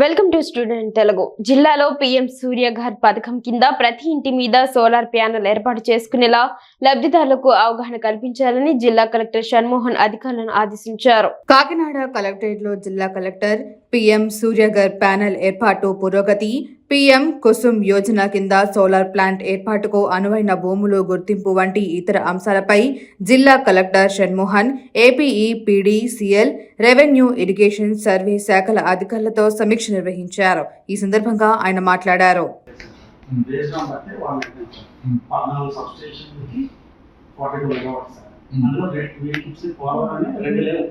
Welcome to student Telugu జిల్లాలో PM Surya Ghar పథకం కింద ప్రతి ఇంటి మీద సోలార్ ప్యానెల్ ఏర్పాటు చేసుకునేలా లబ్ధిదారులకు అవగాహన కల్పించాలని జిల్లా కలెక్టర్ షణ్మోహన్ అధికారులను ఆదేశించారు. కాకినాడ కలెక్టరేట్లో జిల్లా కలెక్టర్ పిఎం సూర్యగర్ ప్యానెల్ ఏర్పాటు పురోగతి. పిఎం కుసుమ్ యోజన కింద సోలార్ ప్లాంట్ ఏర్పాటుకు అనువైన భూములు గుర్తింపు వంటి ఇతర అంశాలపై జిల్లా collector Shanmohan APEPDCL revenue irrigation survey శాఖల అధికారులతో సమీక్ష నిర్వహించారు. ఈ సందర్భంగా ఆయన మాట్లాడారు. అందులో రెండు రెండు లే-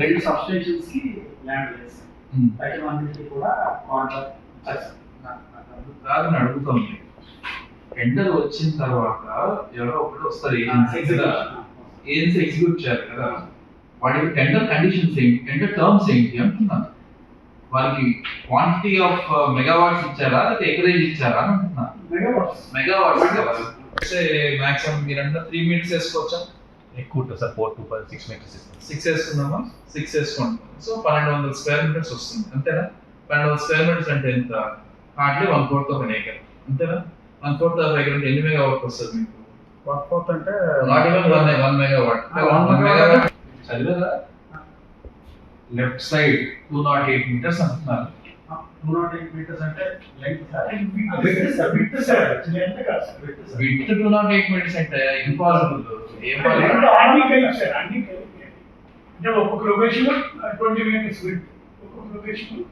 రెండు సబ్స్టేషన్స్కి ల్యాండ్ వేస్తాం బయట మందికి కూడా కాదని అడుగుతుంది. టెండర్ వచ్చిన తర్వాత ఎవరో ఒకటి వస్తారు ఏజెన్సీ కదా. ఏజెన్సీ ఎగ్జిక్యూట్ చేయాలి కదా. వాటికి టెండర్ కండిషన్స్ ఏంటి? టెండర్ టర్మ్స్ ఏంటి అంటున్నాను. వాళ్ళకి క్వాంటిటీ ఆఫ్ మెగావాట్స్ ఇచ్చారా? లేకపోతే ఎకరేజ్ ఇచ్చారా అని అంటున్నాను. మెగావాట్స్ మెగావాట్స్ మాక్సిమం మీరంతా త్రీ మినిట్స్ వేసుకోవచ్చా? ఎక్కువ ఉంటుంది sir four to five six metres six వేసుకున్నామా six వేసుకుంటాం సో పన్నెండు వందల స్క్వేర్ మీటర్స్ వస్తుంది అంతేనా? పన్నెండు వందల స్క్వేర్ మీటర్స్ అంటే ఎంత? Hardly one fourth of acre అంతేనా? వన్ ఫోర్త్ ఆఫ్ ఏకర్ అంటే ఎన్ని మెగావాట్ వస్తుంది మీకు? వన్ ఫోర్త్ అంటే not even one one Ah, one one. Megawatt చదివారా left side two naught eight metres అంటున్నారు. టూ నాట్ ఎయిట్ మీటర్స్ అంటే length with two naught eight metres అంటే impossible ఏం అంటే ఒక్కొక్క లొకేషన్ ట్వంటీ మినిట్స్ విత్ ఒక్కొక్క location